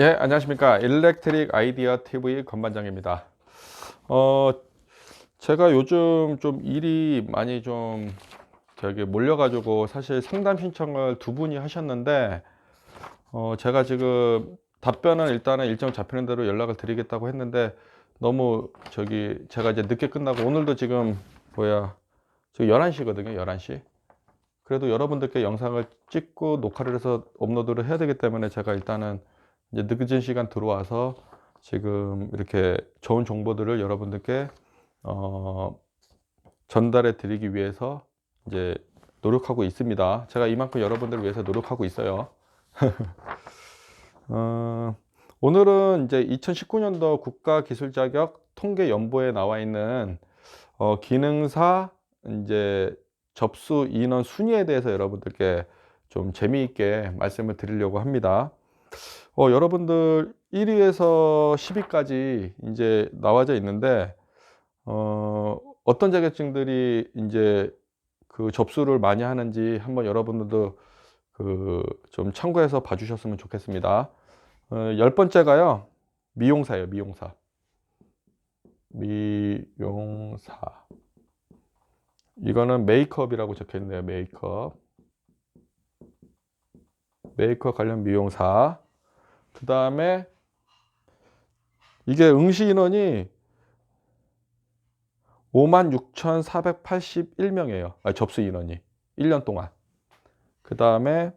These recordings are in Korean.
예, 안녕하십니까. 일렉트릭 아이디어 TV 건반장입니다. 어, 제가 요즘 좀 일이 많이 좀 저기 몰려가지고 사실 상담 신청을 두 분이 하셨는데, 어, 제가 지금 답변은 일단은 일정 잡히는 대로 연락을 드리겠다고 했는데, 너무 저기 제가 이제 늦게 끝나고 오늘도 지금 뭐야, 지금 11시거든요, 11시. 그래도 여러분들께 영상을 찍고 녹화를 해서 업로드를 해야 되기 때문에 제가 일단은 이제 늦은 시간 들어와서 지금 이렇게 좋은 정보들을 여러분들께 어, 전달해 드리기 위해서 이제 노력하고 있습니다. 제가 이만큼 여러분들을 위해서 노력하고 있어요. 어, 오늘은 이제 2019년도 국가기술자격 통계 연보에 나와 있는 어, 기능사 이제 접수 인원 순위에 대해서 여러분들께 좀 재미있게 말씀을 드리려고 합니다. 어, 여러분들 1위에서 10위까지 이제 나와져 있는데, 어, 어떤 자격증들이 이제 그 접수를 많이 하는지 한번 여러분들도 그 좀 참고해서 봐주셨으면 좋겠습니다. 어, 열 번째가요, 미용사예요, 미용사. 미용사. 이거는 메이크업이라고 적혀 있네요, 메이크업. 메이크업 관련 미용사. 그 다음에 이게 응시 인원이 56,481명이에요. 아, 접수 인원이 1년 동안. 그 다음에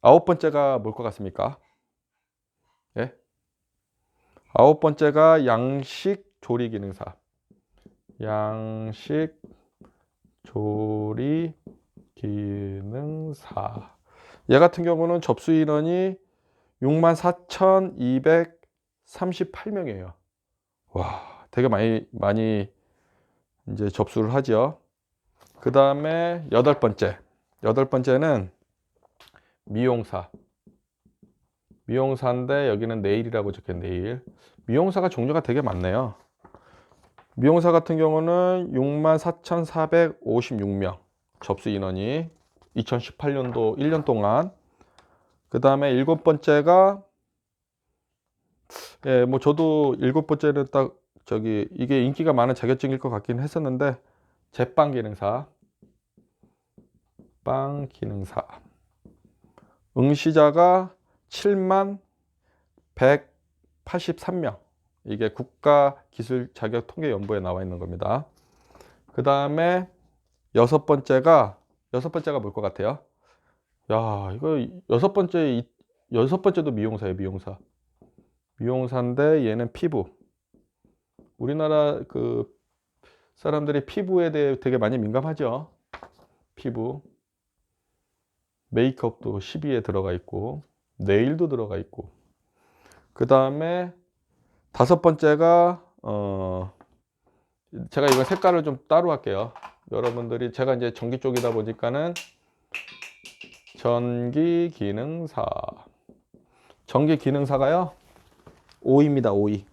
아홉 번째가 뭘 것 같습니까? 예? 아홉 번째가 양식 조리 기능사. 양식 조리 기능사. 얘 같은 경우는 접수 인원이 64,238명이에요. 와, 되게 많이, 많이 이제 접수를 하죠. 그 다음에 여덟 번째. 여덟 번째는 미용사. 미용사인데 여기는 네일이라고 적혀 네일. 미용사가 종류가 되게 많네요. 미용사 같은 경우는 64,456명 접수 인원이 2018년도 1년 동안 그 다음에 일곱 번째가 예, 뭐 저도 일곱 번째는 딱 저기 이게 인기가 많은 자격증일 것 같긴 했었는데 제빵 기능사 빵 기능사 응시자가 7만 183명 이게 국가 기술 자격 통계 연보에 나와 있는 겁니다. 그 다음에 여섯 번째가 여섯 번째가 뭘 것 같아요? 야, 이거 여섯 번째, 이- 여섯 번째도 미용사예요, 미용사. 미용사인데 얘는 피부. 우리나라 그 사람들이 피부에 대해 되게 많이 민감하죠. 피부. 메이크업도 10위에 들어가 있고, 네일도 들어가 있고. 그 다음에 다섯 번째가, 어, 제가 이건 색깔을 좀 따로 할게요. 여러분들이 제가 이제 전기 쪽이다 보니까는 전기 기능사. 전기 기능사가요. 5위입니다. 5위.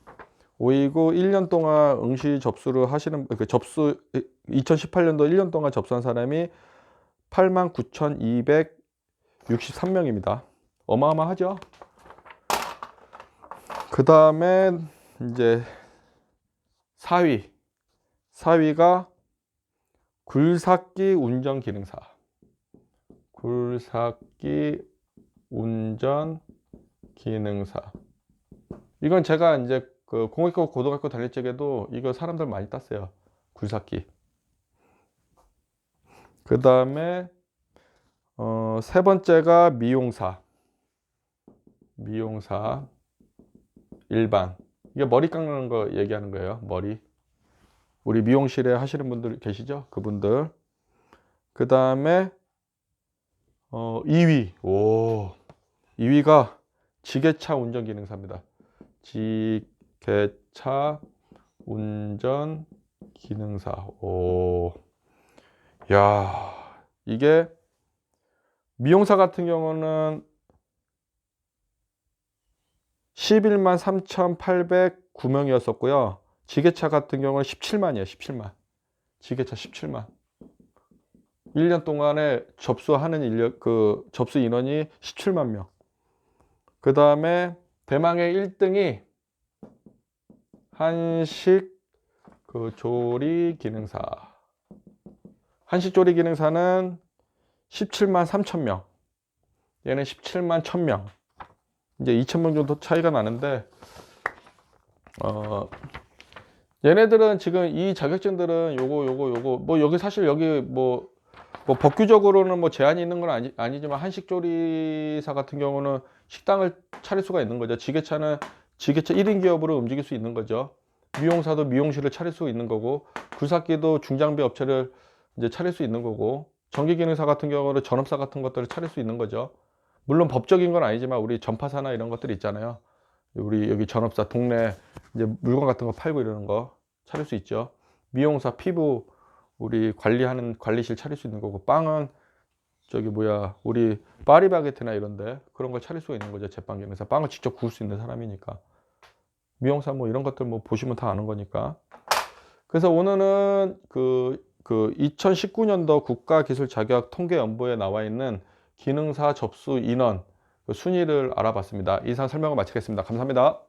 5위고 1년 동안 응시 접수를 하시는 그 접수 2018년도 1년 동안 접수한 사람이 89,263명입니다. 어마어마하죠? 그 다음에 이제 4위. 4위가 굴삭기 운전 기능사. 굴삭기 운전 기능사. 이건 제가 이제 그 공학교 고등학교 다닐 적에도 이거 사람들 많이 땄어요. 굴삭기. 그 다음에 어, 세 번째가 미용사. 미용사. 일반. 이게 머리 깎는 거 얘기하는 거예요. 머리. 우리 미용실에 하시는 분들 계시죠? 그분들. 그 다음에 어, 2위. 오. 2위가 지게차 운전 기능사입니다. 지게차 운전 기능사. 오. 야. 이게 미용사 같은 경우는 11만 3,809명이었었고요. 지게차 같은 경우는 17만이에요. 17만. 지게차 17만. 1년 동안에 접수하는 인력 그 접수 인원이 17만 명. 그 다음에 대망의 1등이 한식 그 조리 기능사. 한식 조리 기능사는 17만 3천 명. 얘는 17만 1천 명. 이제 2천 명 정도 차이가 나는데 어 얘네들은 지금 이 자격증들은 요거 요거 요거 뭐 여기 사실 여기 뭐, 뭐 법규적으로는 뭐 제한이 있는 건 아니, 아니지만 한식조리사 같은 경우는 식당을 차릴 수가 있는 거죠. 지게차는 지게차 1인 기업으로 움직일 수 있는 거죠. 미용사도 미용실을 차릴 수 있는 거고 굴삭기도 중장비 업체를 이제 차릴 수 있는 거고 전기기능사 같은 경우는 전업사 같은 것들을 차릴 수 있는 거죠. 물론 법적인 건 아니지만 우리 전파사나 이런 것들 있잖아요. 우리 여기 전업사 동네 이제 물건 같은 거 팔고 이러는 거 차릴 수 있죠. 미용사 피부 우리 관리하는 관리실 차릴 수 있는 거고 빵은 저기 뭐야 우리 파리바게트나 이런데 그런 걸 차릴 수가 있는 거죠. 제빵기능사 빵을 직접 구울 수 있는 사람이니까 미용사 뭐 이런 것들 뭐 보시면 다 아는 거니까. 그래서 오늘은 그, 그 2019년도 국가기술 자격 통계 연보에 나와 있는 기능사 접수 인원 그 순위를 알아봤습니다. 이상 설명을 마치겠습니다. 감사합니다.